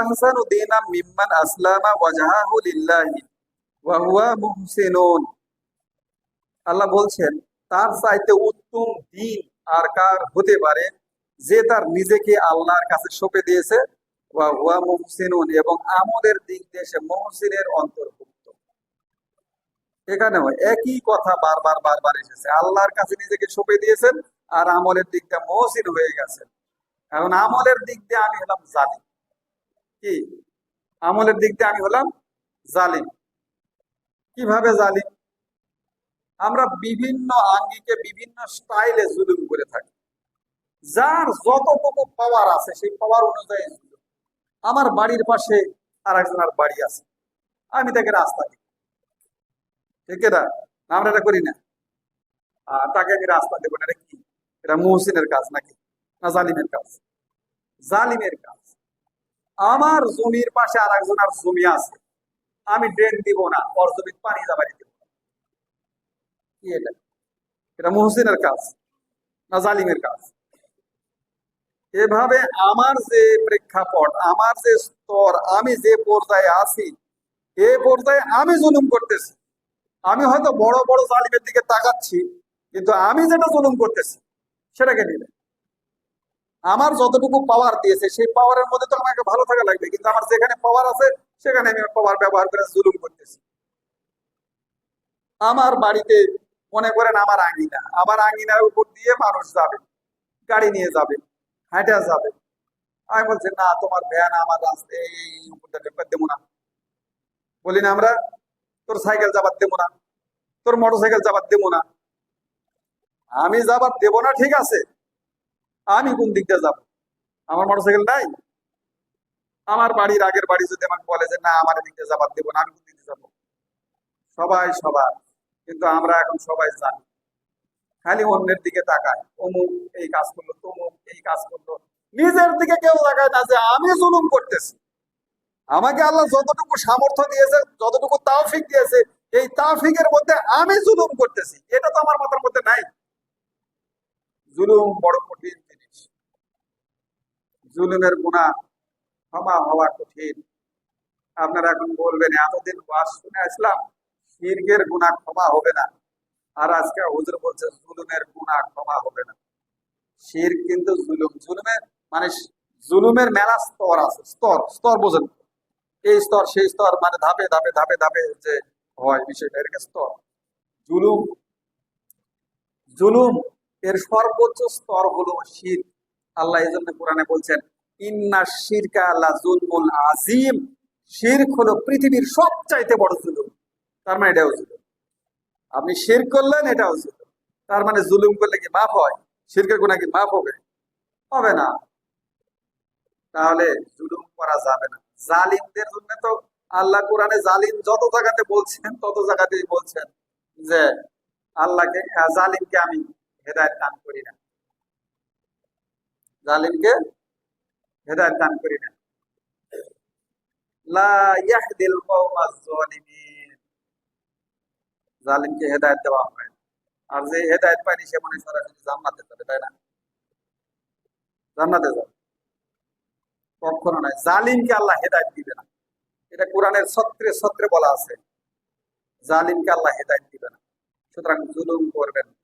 আহসানু আল্লাহ বলছেন, তার চাইতে উত্তম দিন আর কার হতে পারে? যে তার নিজেকে আল্লাহর কাছে সঁপে দিয়েছে হুয়া এবং দিক দিয়ে সে মুহসিনের অন্তর্ভুক্ত। এখানেও একই কথা বারবার বারবার এসেছে। আল্লাহর কাছে নিজেকে সঁপে দিয়েছেন আর আমলের দিকটা মহসিন হয়ে গেছে এখন আমলের দিক দিয়ে আমি হলাম জালিম। কি? আমলের দিক দিয়ে আমি হলাম জালিম। কীভাবে জালিম? আমরা বিভিন্ন আঙ্গিকে, বিভিন্ন স্টাইলে জুলুম করে থাকি। যার যতটুকু পাওয়ার আছে, সেই পাওয়ার অনুযায়ী আমার বাড়ির পাশে আর একজনের বাড়ি আছে। আমি তাকে রাস্তা দিই। ঠিক না, আমরা এটা করি না। আর তাকে আমি রাস্তা দেবো না। এটা কি? এটা মহসিনের কাজ নাকি? না, জালিমের কাজ। জালিমের কাজ। আমার জমির পাশে আর একজনের জমি আছে। আমি ড্রেন দিব না, ওর জমির পানি যাবারি দিব কি এটা? এটা মহসিনের কাজ না জালিমের কাজ? এভাবে আমার যে প্রেক্ষাপট, আমার যে স্তর, আমি যে পর্যায়ে আছি, এ পর্যায়ে আমি জুলুম করতেছি। আমি হয়তো বড় বড় জালিমের দিকে তাকাচ্ছি, কিন্তু আমি যেটা জুলুম করতেছি, সেটাকে নিলে। আমার যতটুকু পাওয়ার দিয়েছে, সেই পাওয়ারের মধ্যে তো আমাকে ভালো থাকা লাগবে। কিন্তু আমার যেখানে পাওয়ার আছে, সেখানে আমি পাওয়ার ব্যবহার করে জুলুম করতেছি। আমার বাড়িতে মনে করেন আমার আঙিনা, আমার আঙিনার উপর দিয়ে মানুষ যাবে, গাড়ি নিয়ে যাবে, হাঁটা যাবে। আমি বলছি, না, তোমার ভ্যান আমার রাস্তায় এই উপরটা ঢেপে দেবো না। বলি, না, আমরা তোর সাইকেল যাবার দেবো না, তোর মোটর সাইকেল যাবার দেবো না। আমি যাবার দেবো না, ঠিক আছে আমি কোন দিক দিয়ে যাব? আমার মোটর সাইকেল নাই? আমার বাড়ির আগের বাড়ি যদি আমাকে বলে যে, না, আমার এদিক দিয়ে যাবার দেবো না, আমি কোন দিক যাব? সবাই সবার, কিন্তু আমরা এখন সবাই জানি। খালি অন্যের দিকে তাকায়। অমুক এই কাজ করল, তমুক এই কাজ করল। নিজের দিকে কেউ তাকায় না যে, আমি জুলুম করতেছি। আমাকে আল্লাহ যতটুকু সামর্থ্য দিয়েছে, যতটুকু তাওফিক দিয়েছে, এই তাওফিকের মধ্যে আমি জুলুম করতেছি। এটা তো আমার মাথার মধ্যে নাই। জুলুম বড় কঠিন জুলুমের গুণা ক্ষমা হওয়া কঠিন। আপনারা এখন বলবেন, এতদিন ওয়াজ শুনে আসলাম, শিরকের গুণা ক্ষমা হবে না। আর আজকে হুজুর বলছে, জুলুমের গুণা ক্ষমা হবে না। শির কিন্তু জুলুম। জুলুমের মানে জুলুমের মেলা স্তর আছে। স্তর স্তর বোঝেন। এই স্তর, সেই স্তর মানে ধাপে ধাপে ধাপে ধাপে যে হয় বিষয়টা, এটাকে স্তর। জুলুম জুলুম এর সর্বোচ্চ স্তর হলো শির আল্লাহ এই জন্য কোরআনে বলছেন, ইন্না শিরকা আল্লাহ জুলমুল আজিম। শিরক হলো পৃথিবীর সবচাইতে বড় জুলুম। তার মানে এটাও জুলুম। আপনি শির করলেন, এটাও জুলুম। তার মানে জুলুম করলে কি মাফ হয়? শিরকের গুণা কি মাফ হবে? হবে না। তাহলে জুলুম করা যাবে না। জালিমদের জন্য তো আল্লাহ কোরআনে জালিম যত জায়গাতে বলছেন, তত জায়গাতেই বলছেন যে, আল্লাহকে জালিমকে আমি হেদায়ত দান করি না। জালিমকে হেদায়ত দান করি না। জালিমকে হেদায়ত দেওয়া হয়। আর যে হেদায়ত পায়নি সে মনে সরাসরি জান্নাতে যাবে, তাই না? জান্নাতে যাবে। কখনো জালিমকে আল্লাহ হেদায়ত দিবে না। এটা কোরআনের ছত্রে ছত্রে বলা আছে। জালিমকে আল্লাহ হেদায়ত দিবে না। সুতরাং জুলুম করবেন।